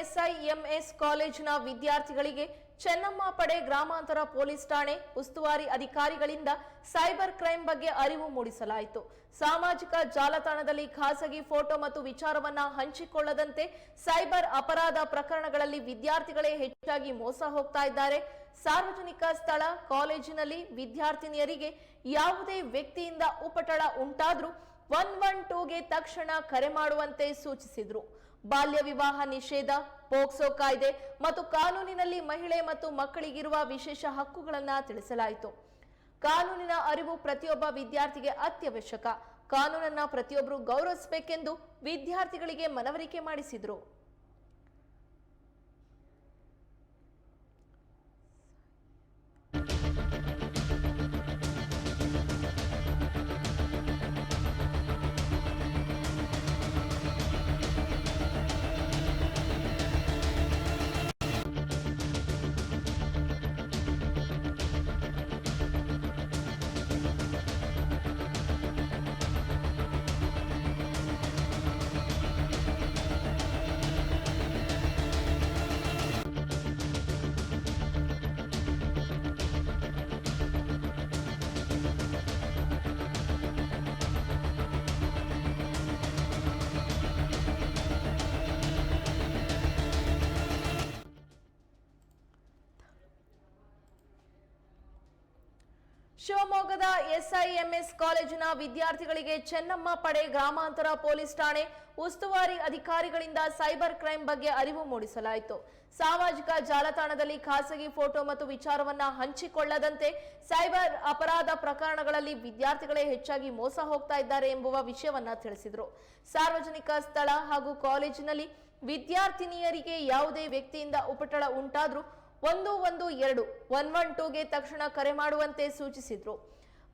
ಎಸ್ಐಎಂಎಸ್ ಕಾಲೇಜಿನ ವಿದ್ಯಾರ್ಥಿಗಳಿಗೆ ಚೆನ್ನಮ್ಮ ಪಡೆ ಗ್ರಾಮಾಂತರ ಪೊಲೀಸ್ ಠಾಣೆ ಉಸ್ತುವಾರಿ ಅಧಿಕಾರಿಗಳಿಂದ ಸೈಬರ್ ಕ್ರೈಂ ಬಗ್ಗೆ ಅರಿವು ಮೂಡಿಸಲಾಯಿತು. ಸಾಮಾಜಿಕ ಜಾಲತಾಣದಲ್ಲಿ ಖಾಸಗಿ ಫೋಟೋ ಮತ್ತು ವಿಚಾರವನ್ನ ಹಂಚಿಕೊಳ್ಳದಂತೆ ಸೈಬರ್ ಅಪರಾಧ ಪ್ರಕರಣಗಳಲ್ಲಿ ವಿದ್ಯಾರ್ಥಿಗಳೇ ಹೆಚ್ಚಾಗಿ ಮೋಸ ಹೋಗ್ತಾ ಇದ್ದಾರೆ. ಸಾರ್ವಜನಿಕ ಸ್ಥಳ, ಕಾಲೇಜಿನಲ್ಲಿ ವಿದ್ಯಾರ್ಥಿನಿಯರಿಗೆ ಯಾವುದೇ ವ್ಯಕ್ತಿಯಿಂದ ಉಪಟಳ ಉಂಟಾದ್ರೂ ಒನ್ ಒನ್ ಟೂಗೆ ತಕ್ಷಣ ಕರೆ ಮಾಡುವಂತೆ ಸೂಚಿಸಿದ್ರು. ಬಾಲ್ಯ ವಿವಾಹ ನಿಷೇಧ, ಪೋಕ್ಸೋ ಕಾಯ್ದೆ ಮತ್ತು ಕಾನೂನಿನಲ್ಲಿ ಮಹಿಳೆ ಮತ್ತು ಮಕ್ಕಳಿಗಿರುವ ವಿಶೇಷ ಹಕ್ಕುಗಳನ್ನ ತಿಳಿಸಲಾಯಿತು. ಕಾನೂನಿನ ಅರಿವು ಪ್ರತಿಯೊಬ್ಬ ವಿದ್ಯಾರ್ಥಿಗೆ ಅತ್ಯವಶ್ಯಕ. ಕಾನೂನನ್ನ ಪ್ರತಿಯೊಬ್ಬರು ಗೌರವಿಸಬೇಕೆಂದು ವಿದ್ಯಾರ್ಥಿಗಳಿಗೆ ಮನವರಿಕೆ ಮಾಡಿಸಿದ್ರು. ಶಿವಮೊಗ್ಗದ ಎಸ್ಐಎಂಎಸ್ ಕಾಲೇಜಿನ ವಿದ್ಯಾರ್ಥಿಗಳಿಗೆ ಚೆನ್ನಮ್ಮ ಪಡೆ ಗ್ರಾಮಾಂತರ ಪೊಲೀಸ್ ಠಾಣೆ ಉಸ್ತುವಾರಿ ಅಧಿಕಾರಿಗಳಿಂದ ಸೈಬರ್ ಕ್ರೈಂ ಬಗ್ಗೆ ಅರಿವು ಮೂಡಿಸಲಾಯಿತು. ಸಾಮಾಜಿಕ ಜಾಲತಾಣದಲ್ಲಿ ಖಾಸಗಿ ಫೋಟೋ ಮತ್ತು ವಿಚಾರವನ್ನ ಹಂಚಿಕೊಳ್ಳದಂತೆ ಸೈಬರ್ ಅಪರಾಧ ಪ್ರಕರಣಗಳಲ್ಲಿ ವಿದ್ಯಾರ್ಥಿಗಳೇ ಹೆಚ್ಚಾಗಿ ಮೋಸ ಹೋಗ್ತಾ ಇದ್ದಾರೆ ಎಂಬುವ ವಿಷಯವನ್ನ ತಿಳಿಸಿದರು. ಸಾರ್ವಜನಿಕ ಸ್ಥಳ ಹಾಗೂ ಕಾಲೇಜಿನಲ್ಲಿ ವಿದ್ಯಾರ್ಥಿನಿಯರಿಗೆ ಯಾವುದೇ ವ್ಯಕ್ತಿಯಿಂದ ಉಪಟಳ ಉಂಟಾದ್ರೂ ಒಂದು ಒಂದು ಎರಡು ಒನ್ ಒನ್ ಟೂಗೆ ತಕ್ಷಣ ಕರೆ ಮಾಡುವಂತೆ ಸೂಚಿಸಿದ್ರು.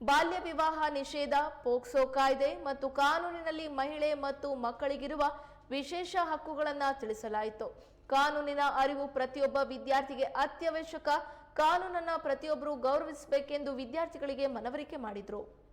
ಬಾಲ್ಯ ವಿವಾಹ ನಿಷೇಧ, ಪೋಕ್ಸೋ ಕಾಯ್ದೆ ಮತ್ತು ಕಾನೂನಿನಲ್ಲಿ ಮಹಿಳೆ ಮತ್ತು ಮಕ್ಕಳಿಗಿರುವ ವಿಶೇಷ ಹಕ್ಕುಗಳನ್ನ ತಿಳಿಸಲಾಯಿತು. ಕಾನೂನಿನ ಅರಿವು ಪ್ರತಿಯೊಬ್ಬ ವಿದ್ಯಾರ್ಥಿಗೆ ಅತ್ಯವಶ್ಯಕ. ಕಾನೂನನ್ನ ಪ್ರತಿಯೊಬ್ಬರು ಗೌರವಿಸಬೇಕೆಂದು ವಿದ್ಯಾರ್ಥಿಗಳಿಗೆ ಮನವರಿಕೆ ಮಾಡಿದ್ರು.